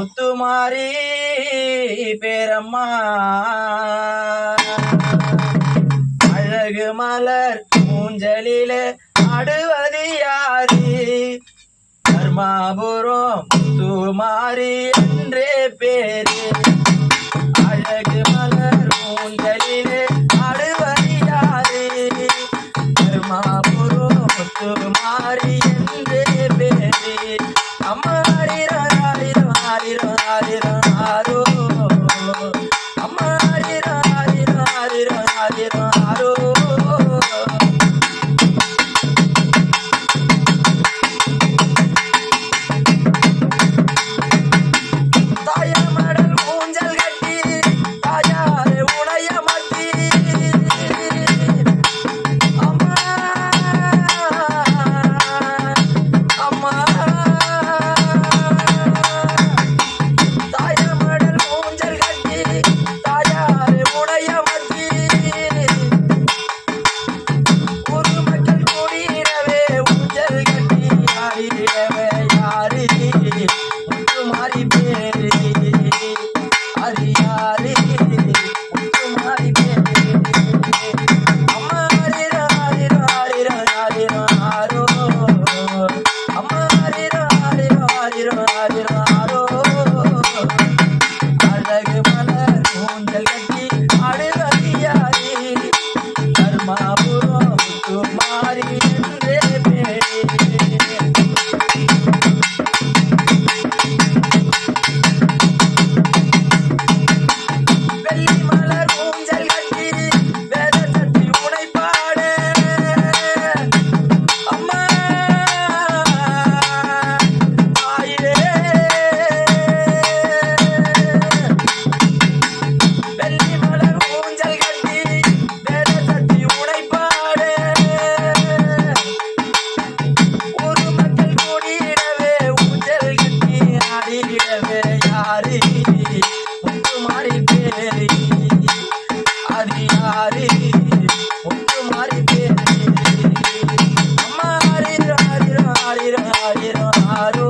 முத்துமாரி பேரம்மா. அழகு மலர் மூஞ்சலிலே ஆடுவது யாரி? தர்மாபுரம் முத்துமாரி என்றே பேரு. அழகு பேரி அது யாரு ஒன்று மாறி பேரி அம்மா ஆரிரோ ஆரிரோ ஆரிரோ ஆரிரோ ஆரோ